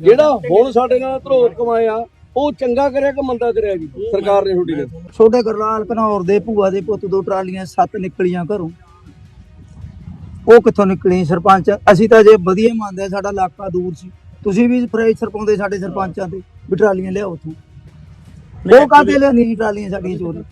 ਜਿਹੜਾ ਹੁਣ ਸਾਡੇ ਨਾਲ ਧਰੋਤ ਕਮਾਇਆ ਉਹ ਚੰਗਾ ਕਰਿਆ ਕਿ ਮੰਦਾ ਕਰਿਆ ਜੀ? ਸਰਕਾਰ ਨੇ ਤੁਹਾਡੀ ਨੇ ਛੋਟੇ ਗਰਲਾਲ ਘਨੌਰ ਦੇ ਭੂਆ ਦੇ ਪੁੱਤ ਦੋ ਟਰਾਲੀਆਂ ਸੱਤ ਨਿਕਲੀਆਂ ਘਰੋਂ। ਉਹ ਕਿੱਥੋਂ ਨਿਕਲੀ ਸਰਪੰਚ? ਅਸੀਂ ਤਾਂ ਜੇ ਵਧੀਆ ਮੰਨਦੇ ਸਾਡਾ ਇਲਾਕਾ ਦੂਰ ਸੀ। ਤੁਸੀਂ ਵੀ ਪ੍ਰੈਸ਼ਰ ਪਾਉਂਦੇ ਸਾਡੇ ਸਰਪੰਚਾਂ ਤੇ ਵੀ ਟਰਾਲੀਆਂ ਲਿਆਓ ਉੱਥੋਂ। ਉਹ ਕਾਹਤੇ ਲਿਆਂਦੀਆਂ ਟਰਾਲੀਆਂ ਸਾਡੀਆਂ ਚੋਰੀ?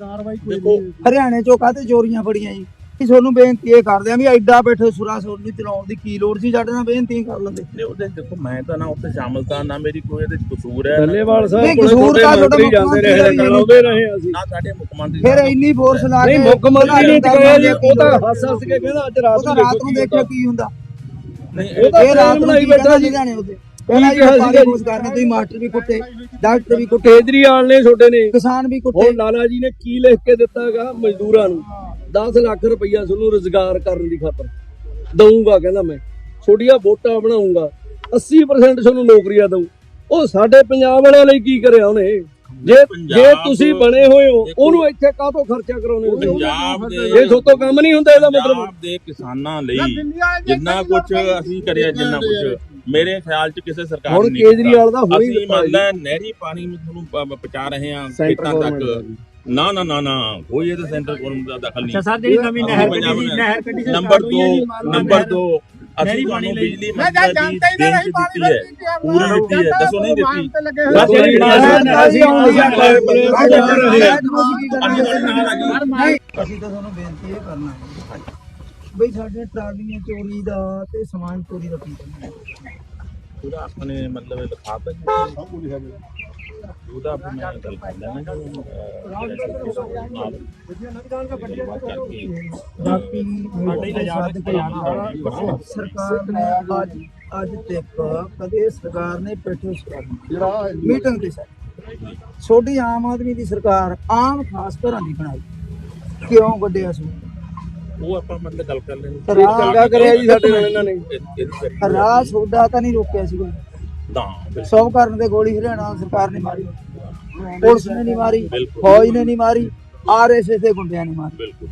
ਦੇਖੋ। ਹਰਿਆਣੇ ਚੋਂ ਕਾਹਤੇ ਚੋਰੀਆਂ ਫੜੀਆਂ ਜੀ? ਅਸੀਂ ਤੁਹਾਨੂੰ ਬੇਨਤੀ ਇਹ ਕਰਦੇ ਆ ਵੀ ਐਡਾ ਬੈਠੇ ਸੁਰਾ ਸੁਰ ਨੂੰ ਚਲਾਉਣ ਦੀ ਕੀ ਲੋੜ ਸੀ ਸਾਡੇ ਨਾਲ ਬੇਨਤੀ ਕਰ ਲੈਂਦੇ। ਨੇ ਉਹਦੇ ਦੇਖੋ ਮੈਂ ਤਾਂ ਨਾ ਉੱਥੇ ਸ਼ਾਮਲ ਤਾਂ ਨਾ ਮੇਰੀ ਕੋਈ ਇਹਦੇ ਚ ਕਸੂਰ ਹੈ ਡੱਲੇਵਾਲ ਨਹੀਂ, ਸਾਹਿਬ ਕੋਲੇ ਕਸੂਰ ਤਾਂ ਤੁਹਾਡਾ ਜਾਂਦੇ ਰਹੇ ਮੁੱਖ ਮੰਤਰੀ ਟਲਾਉਂਦੇ ਰਹੇ ਅਸੀਂ। ਨਾ ਸਾਡੇ ਮੁੱਖ ਮੰਤਰੀ ਫਿਰ ਇੰਨੀ ਫੋਰਸ ਲਾ ਕੇ ਨਹੀਂ ਮੁੱਖ ਮੰਤਰੀ ਨੇ ਟਿਕਾਇਆ ਜੀ ਉਹ ਤਾਂ ਹੱਸ ਹੱਸ ਕੇ ਕਹਿੰਦਾ ਅੱਜ ਰਾਤ ਨੂੰ ਦੇਖਿਓ ਕੀ ਹੁੰਦਾ। ਨਹੀਂ ਉਹ ਤਾਂ ਇਹ ਰਾਤ ਨੂੰ ਬੈਠਾ ਬੈਠਾ ਜੀ। ਜਾਣੇ ਉਹਦੇ? ਪਹਿਲਾਂ ਕਿਹਾ ਇਹ ਸੀਗਾ ਜੀ। ਪੂਸ ਕਰਨੇ ਤੁਸੀਂ ਮਾਸਟਰ ਵੀ ਕੁੱਟੇ ਡਾਕਟਰ ਵੀ ਕੁੱਟੇ ਕੇਜਰੀਵਾਲ ਨੇ ਤੁਹਾਡੇ ਨੇ। ਕਿਸਾਨ ਵੀ ਕੁੱਟੇ। ਹੁਣ ਲਾਲਾ ਜੀ ਨੇ ਕੀ ਲਿਖ ਕੇ ਦਿੱਤਾਗਾ ਮਜ਼ਦੂਰਾਂ ਨੂੰ? 10 ਲੱਖ ਰੁਪਈਆ ਤੁਹਾਨੂੰ ਰੋਜ਼ਗਾਰ ਕਰਨ ਦੀ ਖਾਤਰ ਦਊਂਗਾ ਕਹਿੰਦਾ ਮੈਂ। ਛੋਟੀਆਂ ਵੋਟਾਂ ਬਣਾਉਂਗਾ 80% ਤੁਹਾਨੂੰ ਨੌਕਰੀਆਂ ਦਊ। ਉਹ ਸਾਡੇ ਪੰਜਾਬ ਵਾਲਿਆਂ ਲਈ ਕੀ ਕਰਿਆ ਉਹਨੇ? ਜੇ ਜੇ ਤੁਸੀਂ ਬਣੇ ਹੋਏ ਹੋ ਦੇਖੋ, ਉਹਨੂੰ ਇੱਥੇ ਕਾਹਤੋਂ ਖਰਚਾ ਕਰਾਉਣੇ ਹੋ? ਪੰਜਾਬ ਦੇ ਇਹ ਥੋਤੋਂ ਕੰਮ ਨਹੀਂ ਹੁੰਦਾ ਇਹਦਾ ਮਤਲਬ। ਪੰਜਾਬ ਦੇ ਕਿਸਾਨਾਂ ਲਈ ਜਿੰਨਾ ਕੁਝ ਅਸੀਂ ਕਰਿਆ ਜਿੰਨਾ ਕੁਝ ਮੇਰੇ ਖਿਆਲ ਚ ਕਿਸੇ ਸਰਕਾਰ ਹੁਣ ਨੇ। ਕੇਜਰੀਵਾਲ ਦਾ ਹੁਣੇ ਹੀ ਅਸੀਂ ਜੀ। ਮੰਨਦਾ ਨਹਿਰੀ ਪਾਣੀ ਨੂੰ ਤੁਹਾਨੂੰ ਪ- ਪਹੁੰਚਾ ਰਹੇ ਹਾਂ ਸੈਂਟਰ ਖੇਤਾਂ ਗਵਰਨਮੈਂਟ ਤੱਕ ਨਾ ਨਾ ਨਾ ਨਾ ਕੋਈ ਇਹਦੇ ਸੈਂਟਰ ਗਵਰਨਮੈਂਟ ਦਾ ਦਖਲ ਨਹੀਂ। ਸਰ ਜਿਹੜੀ ਨਵੀਂ ਅਸੀਂ ਨਹਿਰ ਕੱਢੀ ਨੇ- ਨਹਿਰ ਕੱਢੀ ਸੀ ਨੰਬਰ start ਹੋਈ ਹੈ 2 ਜੀ, ਮੰਨ ਲਓ ਨੰਬਰ ਨਹਿਰ- 2 ਨਹਿਰੀ ਅਸੀਂ ਪਾਣੀ ਤੁਹਾਨੂੰ। ਬਿਜਲੀ ਮੈਂ ਮੰਤਰੀ ਜਾਣਦਾ ਹੀ। ਨਹੀਂ ਪਾਣੀ ਹੈ ਪੂਰੀ ਦਿੱਤੀ ਹੈ ਦੱਸੋ ਨਹੀਂ ਦਿੱਤੀ। ਬਸ ਜਿਹੜੀ ਅਸੀਂ ਅਸੀਂ ਤਾਂ ਤੁਹਾਨੂੰ ਬੇਨਤੀ ਇਹ ਕਰਨਾ ਹੈ। ਬਈ ਸਾਡੇ ਟਰਾਲੀਆਂ ਚੋਰੀ ਦਾ ਤੇ ਸਮਾਨ ਚੋਰੀ ਦਾ ਕੀ ਕਰਨਾ? ਪੂਰਾ ਆਪਣੇ ਮਤਲਬ ਲਿਖਾਤ ਹੈ ਉਹਦਾ ਫਿਰ ਮੈਂ ਗੱਲ ਕਰ ਲੈਣਾ ਜੋ ਬਾਕੀ ਸਾਡੇ ਸਾਥ ਸਰਕਾਰ ਨੇ ਅੱਜ ਅੱਜ ਤੱਕ ਕਦੇ ਸਰਕਾਰ ਨੇ ਪੈਟਰੋਸ ਕਰ ਮੀਟਿੰਗ ਤੇ ਸਰ। ਛੋਟੀ ਆਮ ਆਦਮੀ ਦੀ ਸਰਕਾਰ ਆਮ ਖਾਸ ਘਰਾਂ ਦੀ ਬਣਾਈ। ਕਿਉਂ ਗੱਡਿਆ ਸੀ? ਉਹ ਆਪਾਂ ਮਤਲਬ ਗੱਲ ਕਰ ਲੈਣੀ ਚੰਗਾ ਕਰਿਆ ਜੀ ਸਾਡੇ ਨਾਲ ਇਹਨਾਂ ਨੇ। ਰਾਹ ਸੋਡਾ ਤਾਂ ਨਹੀਂ ਰੋਕਿਆ ਸੀਗਾ ਤਾਂ ਸੌ ਕਰਨ ਦੇ ਗੋਲੀ ਹਰਿਆਣਾ ਸਰਕਾਰ ਨੇ ਮਾਰੀ। ਪੁਲਿਸ ਨੇ ਨਹੀਂ ਮਾਰੀ। ਫੌਜ ਨੇ ਨਹੀਂ ਮਾਰੀ ਆਰਐਸਐਸ ਦੇ ਗੁੰਡਿਆਂ ਨੇ ਮਾਰੀ। ਬਿਲਕੁਲ।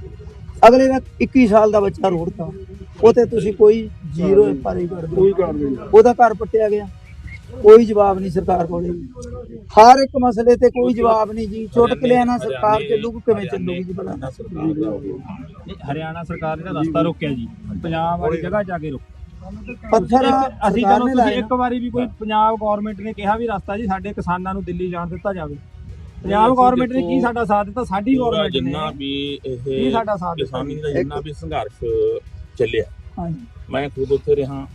ਅਗਲੇ ਦਾ 21 ਸਾਲ ਦਾ ਬੱਚਾ ਰੋੜਤਾ। ਉਹ ਤੇ ਤੁਸੀਂ ਕੋਈ ਜ਼ੀਰੋ ਪਾਰੀ ਕਰ ਦਿਓ ਉਹਦਾ ਘਰ ਪੱਟਿਆ ਗਿਆ। ਕੋਈ ਜਵਾਬ ਨਹੀਂ ਸਰਕਾਰ ਕੋਲੇ। ਹਰ ਇੱਕ ਮਸਲੇ ਤੇ ਕੋਈ ਜਵਾਬ ਨਹੀਂ ਜੀ। ਚੁਟਕਲਿਆਂ ਨਾਲ ਸਰਕਾਰ ਚੱਲੂਗੀ ਕਿਵੇਂ ਚੱਲੂਗੀ ਜੀ ਭਲਾ? ਹਰਿਆਣਾ ਸਰਕਾਰ ਨੇ ਰਸਤਾ ਰੋਕਿਆ ਜੀ। ਪੰਜਾਬ ਵਾਲੀ ਜਗ੍ਹਾ ਜਾ ਕੇ ਰੋਕਿਆ ਪੱਥਰ ਅਸੀਂ ਚਲੋ ਤੁਸੀਂ ਇੱਕ ਵਾਰੀ ਵੀ ਕੋਈ ਪੰਜਾਬ ਗਵਰਨਮੈਂਟ ਨੇ ਕਿਹਾ ਵੀ ਰਸਤਾ ਜੀ ਸਾਡੇ ਕਿਸਾਨਾਂ ਨੂੰ ਦਿੱਲੀ ਜਾਣ ਦਿੱਤਾ ਜਾਵੇ। ਪੰਜਾਬ ਗਵਰਨਮੈਂਟ ਨੇ ਕੀ ਸਾਡਾ ਸਾਥ ਦਿੱਤਾ? ਸਾਡੀ ਗਵਰਨਮੈਂਟ ਜਿੰਨਾ ਨੇ। ਵੀ ਕੀ ਇਹ ਸਾਡਾ ਸਾਥ ਦਿੱਤਾ? ਕਿਸਾਨੀ ਦਾ ਜਿੰਨਾ ਵੀ ਸੰਘਰਸ਼ ਚੱਲਿਆ। ਹਾਂਜੀ। ਮੈਂ ਖੁਦ ਉੱਥੇ ਰਿਹਾ।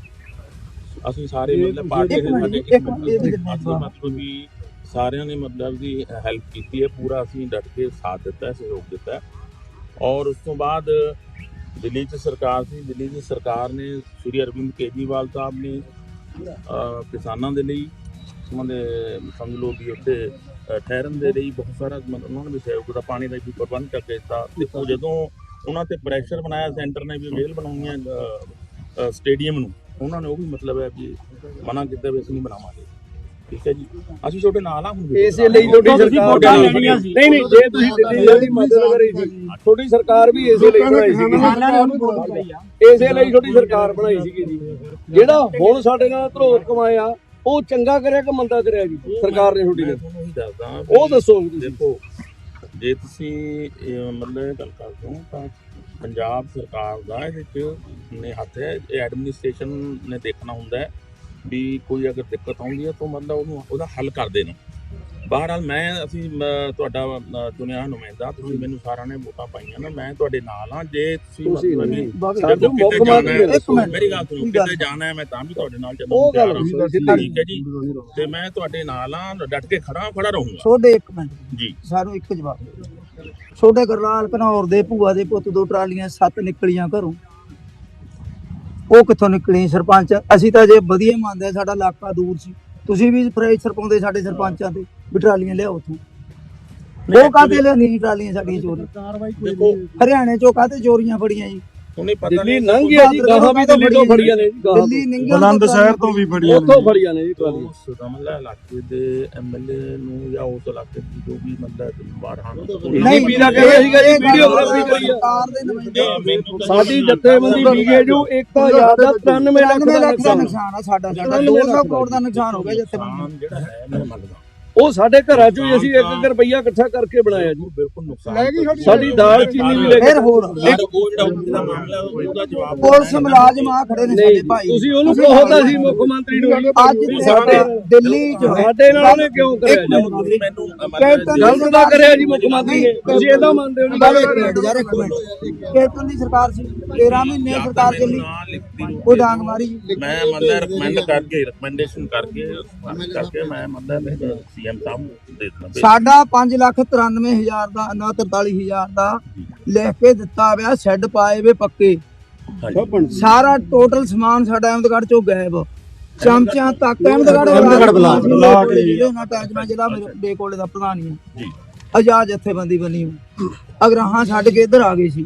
ਅਸੀਂ ਸਾਰੇ ਮਤਲਬ ਪਾਰਟੀ ਦੇ ਸਾਡੇ ਅਸੀਂ ਮਤਲਬ ਵੀ ਸਾਰਿਆਂ ਨੇ ਮਤਲਬ ਦੀ ਹੈਲਪ ਕੀਤੀ ਹੈ ਪੂਰਾ ਅਸੀਂ ਡਟ ਕੇ ਸਾਥ ਦਿੱਤਾ ਹੈ ਸਹਿਯੋਗ ਦਿੱਤਾ ਹੈ। ਔਰ ਉਸ ਤੋਂ ਬਾਅਦ ਦਿੱਲੀ 'ਚ ਸਰਕਾਰ ਸੀ ਦਿੱਲੀ ਦੀ ਸਰਕਾਰ ਨੇ ਸ਼੍ਰੀ ਅਰਵਿੰਦ ਕੇਜਰੀਵਾਲ ਸਾਹਿਬ ਨੇ ਕਿਸਾਨਾਂ ਦੇ ਲਈ ਉਹਨਾਂ ਦੇ ਸਮਝ ਲਓ ਵੀ ਉੱਥੇ ਠਹਿਰਨ ਦੇ ਲਈ ਬਹੁਤ ਸਾਰਾ ਉਹਨਾਂ ਨੇ ਵੀ ਸਹਿਯੋਗ ਦਾ ਪਾਣੀ ਦਾ ਵੀ ਪ੍ਰਬੰਧ ਕਰਕੇ ਦਿੱਤਾ। ਦੇਖੋ ਜਦੋਂ ਉਹਨਾਂ ਤੇ ਪ੍ਰੈਸ਼ਰ ਬਣਾਇਆ ਸੈਂਟਰ ਨੇ ਵੀ ਵੇਲ ਬਣਾਉਣੀ ਹੈ ਸਟੇਡੀਅਮ ਨੂੰ। ਉਹਨਾਂ ਨੇ ਉਹ ਵੀ ਮਤਲਬ ਹੈ ਵੀ ਮਨਾ ਕੀਤਾ ਵੀ ਅਸੀਂ ਨਹੀਂ ਬਣਾਵਾਂਗੇ ਠੀਕ ਹੈ ਜੀ? ਅਸੀਂ ਤੁਹਾਡੇ ਨਾਲ ਆ ਹੁਣ ਇਸੇ ਲਈ ਤੁਹਾਡੀ ਸਰਕਾਰ। ਨਹੀਂ ਨਹੀਂ ਜੇ ਤੁਸੀਂ ਦਿੱਲੀ ਦੀ ਮਦਦ ਕਰੀ ਸੀ ਤੁਹਾਡੀ ਸਰਕਾਰ ਵੀ ਇਸੇ ਲਈ ਬਣਾਈ ਸੀ ਇਸੇ ਲਈ ਤੁਹਾਡੀ ਸਰਕਾਰ ਬਣਾਈ ਸੀਗੀ ਜੀ। ਜਿਹੜਾ ਹੁਣ ਸਾਡੇ ਨਾਲ ਧਰੋਤ ਕਮਾਇਆ ਉਹ ਚੰਗਾ ਕਰਿਆ ਕਿ ਮੰਦਾ ਕਰਿਆ ਜੀ? ਸਰਕਾਰ ਨੇ ਤੁਹਾਡੀ ਨੇ ਉਹੀ ਦੱਸੋ ਦੇਖੋ ਜੇ ਤੁਸੀਂ ਮਤਲਬ ਇਹ ਗੱਲ ਕਰਦੇ ਹੋ ਤਾਂ ਪੰਜਾਬ ਸਰਕਾਰ ਦਾ ਇਹਦੇ ਚ ਨੇ ਹੱਥ ਹੈ ਇਹ ਐਡਮਿਨਿਸਟ੍ਰੇਸ਼ਨ ਨੇ ਦੇਖਣਾ ਹੁੰਦਾ ਹੈ ਵੀ ਕੋਈ ਅਗਰ ਦਿੱਕਤ ਆਉਂਦੀ ਹੈ ਤਾਂ ਮਤਲਬ ਉਹਨੂੰ ਉਹਦਾ ਹੱਲ ਕਰਦੇ ਨੇ ਬਹਰਹਾਲ ਮੈਂ ਅਸੀਂ ਤੁਹਾਡਾ ਚੁਣਿਆ ਨੁਮਾਇੰਦਾ ਤੁਸੀਂ ਮੈਨੂੰ ਸਾਰਿਆਂ ਨੇ ਵੋਟਾਂ ਪਾਈਆਂ ਨਾ ਮੈਂ ਤੁਹਾਡੇ ਨਾਲ ਹਾਂ ਜੇ ਤੁਸੀਂ ਮਤਲਬ ਹੈ। ਮੇਰੀ ਗੱਲ ਸੁਣੋ? ਕਿਤੇ ਜਾਣਾ ਹੈ ਮੈਂ ਤਾਂ ਵੀ ਤੁਹਾਡੇ ਨਾਲ ਗੱਲ ਚੱਲਣ ਨਹੀਂ, ਠੀਕ ਹੈ ਜੀ। ਤੇ ਮੈਂ ਤੁਹਾਡੇ ਨਾਲ ਹਾਂ ਡਟ ਕੇ ਖੜਾ ਖੜਾ ਰਹੂੰਗਾ। ਛੋਡੇ ਇੱਕ ਮਿੰਟ। ਜੀ। ਸਾਨੂੰ ਇੱਕ ਜਵਾਬ ਦਿਓ। ਛੋਟੇ ਗਰਲਾਲ ਘਨੌਰ ਦੇ ਭੂਆ ਦੇ ਪੁੱਤ ਦੋ ਟਰਾਲੀਆਂ ਸੱਤ ਨਿਕਲੀਆਂ ਘਰੋਂ। ਉਹ ਕਿੱਥੋਂ ਨਿਕਲੀ ਸਰਪੰਚ? ਅਸੀਂ ਤਾਂ ਜੇ ਵਧੀਆ ਮੰਨਦੇ ਸਾਡਾ ਇਲਾਕਾ ਦੂਰ ਸੀ। ਤੁਸੀਂ ਵੀ ਪ੍ਰੈਸ਼ਰ ਪਾਉਂਦੇ ਸਾਡੇ ਸਰਪੰਚਾਂ ਤੇ ਵੀ ਟਰਾਲੀਆਂ ਲਿਆਓ ਉੱਥੋਂ। ਉਹ ਕਾਹਤੇ ਲਿਆਂਦੀਆਂ ਟਰਾਲੀਆਂ ਸਾਡੀਆਂ ਚੋਰੀ ਹਰਿਆਣੇ ਚੋਂ ਕਾਹਤੇ ਚੋਰੀਆਂ ਫੜੀਆਂ ਜੀ? ਹੁਣੇ ਪਤਾ ਦਿੱਲੀ ਨਹੀਂ ਲੰਘ ਗਿਆ ਜੀ ਗਾਹਾਂ ਵੀ ਦਿੱਲੀ ਤੋਂ ਫੜੀਆਂ ਨੇ ਜੀ ਗਾਹਾਂ ਦਿੱਲੀ ਨਿੰਗਲ ਬੁਲੰਦ ਸ਼ਹਿਰ ਤੋਂ ਵੀ ਫੜੀਆਂ ਨੇ ਉੱਥੋਂ ਫੜੀਆਂ ਨੇ ਜੀ ਟਰਾਲੀਆਂ। ਉਸ ਰਮਲਾ ਇਲਾਕੇ ਦੇ ਐਮਐਲਏ ਨੂੰ ਜਾਂ ਉਸ ਇਲਾਕੇ ਦੀ ਜੋ ਵੀ ਮਤਲਬ ਬਾੜਾਂ ਨਹੀਂ ਬੀਬੀ ਦਾ ਕਹਿੰਦਾ ਸੀਗਾ ਜੀ ਵੀਡੀਓਗ੍ਰਾਫੀ ਦੇ ਨੁਮਾਇੰਦੇ ਸਾਡੀ ਜਥੇਬੰਦੀ ਬੀਜੇਜੂ ਇੱਕ ਤਾਂ ਯਾਦ ਆ 93 ਲੱਖ 99 ਦਾ ਲੱਖ ਦਾ ਨੁਕਸਾਨ। ਆ ਸਾਡਾ ਸਾਡਾ 200 ਕਰੋੜ ਦਾ ਨੁਕਸਾਨ ਹੋ ਗਿਆ ਜਿੱਥੇ ਨੁਕਸਾਨ ਜਿਹੜਾ ਹੈ ਮੈਂ ਮੰਨਦਾ ਉਹ ਸਾਡੇ ਘਰਾਂ ਚੋਂ ਹੀ ਅਸੀਂ ਇੱਕ ਰੁਪਈਆ ਇਕੱਠਾ ਕਰਕੇ ਬਣਾਇਆ ਜੀ। ਬਿਲਕੁਲ ਨੁਕਸਾਨ ਸਾਡੀ ਦਾਲ ਚੀਨੀ ਵੀ ਲੈ ਕੇ ਫਿਰ ਹੋਰ। ਪੁਲਿਸ ਮੁਲਾਜ਼ਮ ਆ ਖੜੇ ਨੇ ਸਾਡੇ ਭਾਈ। ਤੁਸੀਂ ਉਹਨੂੰ ਕਹੋਤਾ ਸੀ ਮੁੱਖ ਮੰਤਰੀ ਨੂੰ ਅੱਜ ਸਾਡੇ ਦਿੱਲੀ ਚ ਸਾਡੇ ਨਾਲ ਉਹਨੇ ਕਿਉਂ ਕਰਿਆ ਮੈਨੂੰ ਗਲਤ ਦਾ ਕਰਿਆ ਜੀ ਮੁੱਖ ਮੰਤਰੀ ਤੁਸੀਂ ਇਹਦਾ ਮੰਨਦੇ ਹੋ ਗੱਲ ਇੱਕ ਮਿੰਟ ਯਾਰ ਇੱਕ ਮਿੰਟ। ਕੇਤਨ ਦੀ ਸਰਕਾਰ ਸੀ। 13 ਮਹੀਨੇ ਸਰਕਾਰ ਚੱਲੀ। ਉਹ ਡਾਂਗ ਮਾਰੀ। ਮੈਂ ਮੰਨਦਾ ਰეკਮੈਂਡ ਕਰਕੇ ਰეკਮੈਂਡੇਸ਼ਨ ਕਰਕੇ ਕਰਕੇ ਮੈਂ ਮੰਨਦਾ ਮੈਂ ਸੀਐਮ ਸਾਹਿਬ ਨੂੰ ਦੇ ਦੇਣਾ ਸਾਡਾ 5 ਲੱਖ 93 ਹਜ਼ਾਰ ਦਾ ਨਾ 43 ਹਜ਼ਾਰ ਦਾ ਲਿਖ ਕੇ ਦਿੱਤਾ ਪਿਆ ਸ਼ੈੱਡ ਪਾਏ ਵੇ ਪੱਕੇ ਹਾਂਜੀ ਸਾਰਾ ਟੋਟਲ ਸਮਾਨ ਸਾਡਾ ਅਹਿਮਦਗੜ੍ਹ ਚੋਂ ਗਾਇਬ ਚਮਚਿਆਂ ਤੱਕ ਅਹਿਮਦਗੜ੍ਹ ਅਹਿਮਦਗੜ੍ਹ ਬਲਾਕ, ਬਲਾਕ ਹੀ। ਨਾ ਟੈਂਕਨਾ ਜਿਹੜਾ ਮੇਰੇ ਬੇਕੋਲੇ ਦਾ ਪ੍ਰਧਾਨ ਹੀ ਹੈ ਜੀ ਆਜ਼ਾਦ ਜਥੇਬੰਦੀ ਬਣੀ ਹੋਈ ਅਗਰਾਹਾਂ ਛੱਡ ਕੇ ਇੱਧਰ ਆ ਗਏ ਸੀ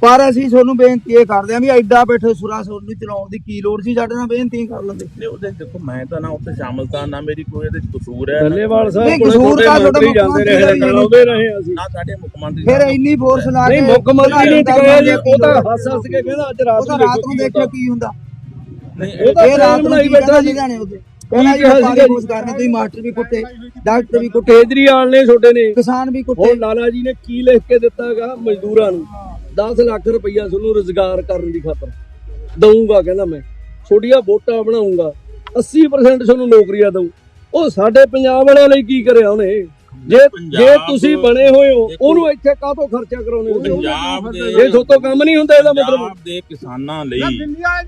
ਪਰ ਅਸੀਂ ਤੁਹਾਨੂੰ ਬੇਨਤੀ ਇਹ ਕਰਦੇ ਹਾਂ ਵੀ ਐਡਾ ਬੈਠੇ ਸੁਰਾ ਸੁਰ ਨੂੰ ਚਲਾਉਣ ਦੀ ਕੀ ਲੋੜ ਸੀ ਸਾਡੇ ਨਾਲ ਬੇਨਤੀ ਕਰ ਲੈਂਦੇ। ਨਹੀਂ ਉਹਦੇ ਦੇਖੋ ਮੈਂ ਤਾਂ ਨਾ ਉੱਥੇ ਸ਼ਾਮਲ ਤਾਂ ਨਾ ਮੇਰੀ ਕੋਈ ਇਹਦੇ ਚ ਕਸੂਰ ਹੈ ਡੱਲੇਵਾਲ ਸਾਹਿਬ ਨਹੀਂ, ਕੋਲੇ ਕਸੂਰ ਤਾਂ ਤੁਹਾਡੇ ਜਾਂਦੇ ਰਹੇ ਕਰਾਉਂਦੇ ਰਹੇ ਅਸੀਂ। ਨਾ ਸਾਡੇ ਮੁੱਖ ਮੰਤਰੀ ਫਿਰ ਇੰਨੀ ਫੋਰਸ ਲਾ ਕੇ ਨਹੀਂ ਮੁੱਖ ਮੰਤਰੀ ਨੇ ਟਕਾਇਆ ਜੀ ਉਹ ਤਾਂ ਹੱਸ ਹੱਸ ਕੇ ਕਹਿੰਦਾ ਅੱਜ ਰਾਤ ਨੂੰ ਦੇਖਿਆ ਕੀ ਹੁੰਦਾ। ਨਹੀਂ ਉਹ ਤਾਂ ਇਹ ਰਾਤ ਪਲਾਨ ਨੂੰ ਬਣਾਈ ਕੀ ਬੈਠਾ ਜੀ। ਲੁਧਿਆਣੇ ਉਹਦੇ। ਕਹਿੰਦਾ ਜੀ ਕਿਹਾ ਪਾਣੀ ਸੀਗਾ ਫੋਰਸ ਕਰਨੇ ਤੁਸੀਂ ਮਾਸਟਰ ਵੀ ਕੁੱਟੇ ਡਾਕਟਰ ਵੀ ਕੁੱਟੇ। ਕੇਜਰੀਵਾਲ ਨੇ ਛੋਟੇ ਨੇ। ਕਿਸਾਨ ਵੀ ਕੁੱਟੇ। ਹੁਣ ਲਾਲਾ ਜੀ ਨੇ ਕੀ ਲਿਖ ਕੇ ਦਿੱਤਾਗਾ ਮਜ਼ਦੂਰਾਂ ਨੂੰ? 10 ਲੱਖ ਰੁਪਈਆ ਤੁਹਾਨੂੰ ਰੋਜ਼ਗਾਰ ਕਰਨ ਦੀ ਖਾਤਰ ਦਊਂਗਾ ਕਹਿੰਦਾ ਮੈਂ। ਛੋਟੀਆਂ ਵੋਟਾਂ ਬਣਾਉਂਗਾ 80% ਤੁਹਾਨੂੰ ਨੌਕਰੀਆਂ ਦਊ। ਉਹ ਸਾਡੇ ਪੰਜਾਬ ਵਾਲਿਆਂ ਲਈ ਕੀ ਕਰਿਆ ਉਹਨੇ? ਜੇ ਜੇ ਪੰਜਾਬ- ਤੁਸੀਂ ਬਣੇ ਹੋਏ ਹੋ ਦੇਖੋ, ਉਹਨੂੰ ਇੱਥੇ ਕਾਹਤੋਂ ਖਰਚਾ ਕਰਾਉਣੇ ਹੋ? ਪੰਜਾਬ ਦੇ ਇਹ ਤੁਹਾਤੋਂ ਕੰਮ ਨਹੀਂ ਹੁੰਦਾ ਇਹਦਾ ਮਤਲਬ। ਪੰਜਾਬ ਦੇ ਕਿਸਾਨਾਂ ਲਈ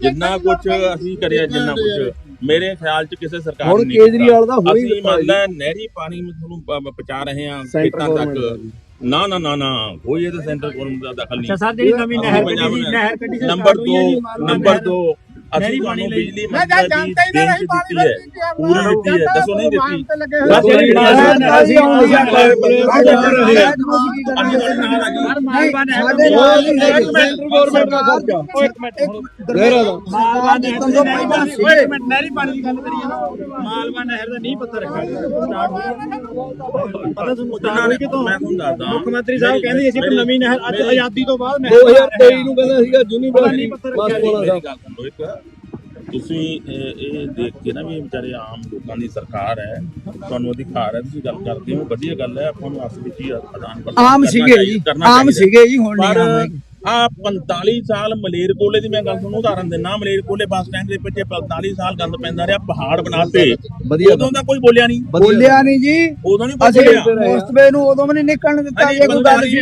ਜਿੰਨਾ ਕੁਝ ਅਸੀਂ ਕਰਿਆ ਜਿੰਨਾ ਕੁਝ ਮੇਰੇ ਖਿਆਲ ਚ ਕਿਸੇ ਸਰਕਾਰ ਹੁਣ ਨੇ ਨਹੀਂ ਕੇਜਰੀਵਾਲ ਦਾ ਕੀਤਾ। ਹੋਈ ਅਸੀਂ ਮੰਨ ਨਹਿਰੀ ਪਾਣੀ ਨੂੰ ਤੁਹਾਨੂੰ ਪਹੁੰਚਾ ਰਹੇ ਹਾਂ ਖੇਤਾਂ ਤੱਕ। ਨਾ ਨਾ ਨਾ ਨਾ ਕੋਈ ਇਹਦੇ ਸੈਂਟਰ ਗਵਰਨਮੈਂਟ ਦਾ ਦਖਲ ਨਹੀਂ। ਅੱਛਾ ਸਰ ਜਿਹੜੀ ਨਵੀਂ ਨਹਿਰ ਕੱਢੀ ਨਹਿਰ ਕੱਢੀ ਨੰਬਰ ਸਰਕਾਰ ਹੋਈ ਹੈ 2 ਜੀ, ਮਾਲਵਾ ਨੰਬਰ ਨਹਿਰ। 2 ਅਸੀਂ ਨਹਿਰੀ ਤੁਹਾਨੂੰ ਪਾਣੀ ਲਈ। ਬਿਜਲੀ ਮੰਤਰੀ ਦੀ ਦੇਣ ਚ ਦਿੱਤੀ ਹੈ। ਪੂਰੀ ਦਿੱਤੀ ਹੈ। ਦੱਸੋ ਨਹੀਂ ਦਿੱਤੀ। ਬਸ ਜਿਹੜੀ ਮਾਲਵਾ ਨਹਿਰ ਸੀ, ਅਸੀਂ ਦਾ ਹੀ ਮਾਲਵਾ ਨਹਿਰ ਨਹੀਂ ਪਤਾ ਰੱਖਿਆ ਸਟਾਰਟ ਪਤਾ ਤੁਹਾਨੂੰ ਸਟਾਰਟ ਹੋਈ ਕਿਤੋਂ? ਮੈਂ ਤੁਹਾਨੂੰ ਦੱਸਦਾ। ਮੁੱਖ ਮੰਤਰੀ ਸਾਹਿਬ ਕਹਿੰਦੇ ਅਸੀਂ ਇੱਕ ਨਵੀਂ ਨਹਿਰ ਅੱਜ ਆਜ਼ਾਦੀ ਤੋਂ ਬਾਅਦ ਨਹਿਰ 2023 ਨੂੰ ਕਹਿੰਦਾ ਸੀਗਾ ਯੂਨੀਵਰਸਿਟੀ ਮਾਸਕੋਨਾ ਮੇਰੀ ਸਾਹਿਬ ਤੁਸੀਂ ਇਹ ਦੇਖ ਕੇ ਨਾ ਵੀ ਵਿਚਾਰੇ ਆਮ ਲੋਕਾਂ ਦੀ ਸਰਕਾਰ ਹੈ ਤੁਹਾਨੂੰ ਅਧਿਕਾਰ ਹੈ ਤੁਸੀਂ ਗੱਲ ਕਰਦੇ ਹੋ ਵਧੀਆ ਗੱਲ ਹੈ ਆਪਾਂ ਨੂੰ ਅਸਲ ਵਿੱਚ ਹੀ ਆਦਾਨ ਪ੍ਰਦਾਨ ਆਮ ਸੀਗੇ ਜੀ ਆਮ। ਸੀਗੇ ਜੀ ਹੁਣ ਨਹੀਂ ਪਰ ਆਮ ਹੈਗੇ। ਆ 45 ਸਾਲ ਮਲੇਰਕੋਲੇ ਦੀ ਮੈਂ ਗੱਲ ਤੁਹਾਨੂੰ ਉਦਾਹਰਨ ਦਿੰਨਾ ਮਲੇਰਕੋਲੇ ਬੱਸ ਸਟੈਂਡ ਦੇ ਪਿੱਛੇ 45 ਸਾਲ ਗੰਦ ਪੈਂਦਾ ਰਿਹਾ ਪਹਾੜ ਬਣਾਤੇ। ਵਧੀਆ ਉਦੋਂ ਦਾ ਕੋਈ ਬੋਲਿਆ ਨਹੀਂ। ਬੋਲਿਆ ਨਹੀਂ ਜੀ। ਉਦੋਂ ਨਹੀਂ ਬੋਲਿਆ। ਮੋਸਟਵੇ ਨੂੰ ਉਦੋਂ ਵੀ ਨਹੀਂ ਨਿਕਲਣ ਦਿੱਤਾ ਜੇ ਕੋਈ ਗੱਲ ਸੀ।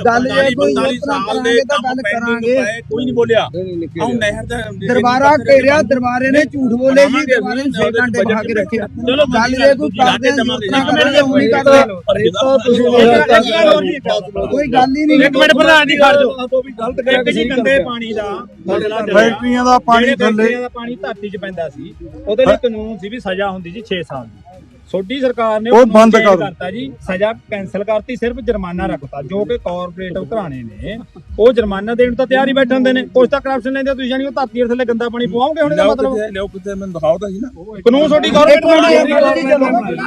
ਗੱਲ ਜੇ ਕੋਈ 45 ਸਾਲ ਦੇ ਕੰਮ ਕਰਾਂਗੇ। ਪਏ ਕੋਈ ਨਹੀਂ ਬੋਲਿਆ। ਆਉਂ ਨਹਿਰ ਦਾ ਦਰਬਾਰਾ ਘੇਰਿਆ ਦਰਬਾਰੇ ਨੇ ਝੂਠ ਬੋਲੇ ਜੀ ਦਰਬਾਰੇ ਨੇ 6 ਘੰਟੇ ਬਹਾ ਕੇ ਰੱਖਿਆ ਚਲੋ ਗੱਲ ਜੇ ਕੋਈ ਕਰਦੇ ਨਹੀਂ ਕਰਦੇ ਰੇਤਾ ਤੁਸੀਂ ਕੋਈ ਗੱਲ ਹੀ ਨਹੀਂ। ਇੱਕ ਮਿੰਟ ਪ੍ਰਧਾਨ ਜੀ ਖੜ ਜਾਓ। ਤੋਂ ਵੀ ਗਲਤ ਕਰਿਆ ਇੱਕ ਜੀ ਗੰਦੇ ਪਾਣੀ ਦਾ ਮਸਲਾ ਚੱਲਿਆ। ਫੈਕਟਰੀਆਂ ਦਾ ਪਾਣੀ ਜਿਹੜੇ ਥੱਲੇ। ਫੈਕਟਰੀਆਂ ਦਾ ਪਾਣੀ ਧਰਤੀ 'ਚ ਪੈਂਦਾ ਸੀ ਉਹਦੇ ਲਈ ਕਾਨੂੰਨ ਸੀ ਵੀ ਸਜ਼ਾ ਹੁੰਦੀ ਜੀ 6 ਸਾਲ ਦੀ। ਛੋਟੀ ਸਰਕਾਰ ਨੇ ਉਹ ਕਾਨੂੰਨ ਬੰਦ change ਕਰੋ। ਕਰਤਾ ਜੀ ਸਜ਼ਾ ਕੈਨਸਲ ਕਰਤੀ ਸਿਰਫ ਜੁਰਮਾਨਾ ਰੱਖਤਾ ਜੋ ਕਿ ਕਾਰਪੋਰੇਟ ਘਰਾਣੇ ਨੇ। ਉਹ ਜੁਰਮਾਨਾ ਦੇਣ ਤੋਂ ਤਿਆਰ ਹੀ ਬੈਠੇ ਹੁੰਦੇ ਨੇ। ਕੁਛ ਤਾਂ ਕਰਪਸ਼ਨ ਲੈਂਦੇ ਆ, ਤੁਸੀਂ ਜਾਨੀ ਉਹ ਧਰਤੀ ਦੇ ਥੱਲੇ ਗੰਦਾ ਪਾਣੀ ਪਵਾਓਗੇ ਹੁਣ ਇਹਦਾ ਮਤਲਬ? ਲਿਆਓ ਕਿਤੇ ਮੈਨੂੰ ਦਿਖਾਓ ਤਾਂ ਸੀ ਨਾ। ਕਾਨੂੰਨ ਛੋਟੀ ਇੱਕ ਮਿੰਟ ਗਵਰਨਮੈਂਟ